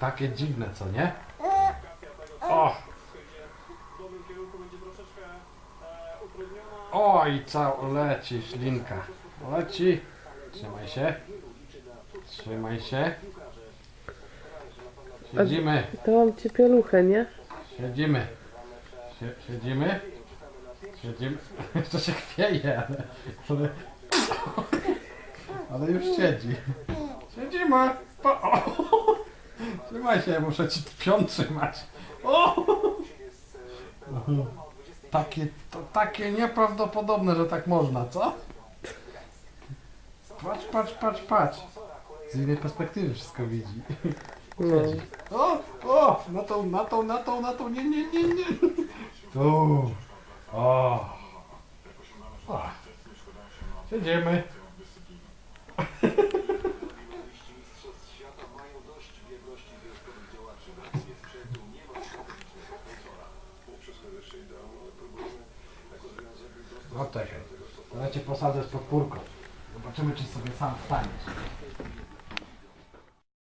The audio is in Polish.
Takie dziwne, co nie? O! Oj, cał, leci ślinka. Leci. Trzymaj się. Trzymaj się. Siedzimy. To mam cię pieluchę, nie? Siedzimy. Sie, siedzimy. Siedzimy. Jeszcze się chwieje, ale, ale... Ale już siedzi. Siedzimy. Po, o. Trzymaj się, muszę ci pion trzymać. O. Takie, to takie nieprawdopodobne, że tak można, co? Patrz, patrz, patrz, patrz. Z innej perspektywy wszystko widzi. No. O, o, na tą, na tą, na tą, na tą, nie, nie, nie, nie. Tu. O. o. Siedzimy. No czekaj. Ja cię posadzę z podpórką. Zobaczymy, czy sobie sam wstaniesz.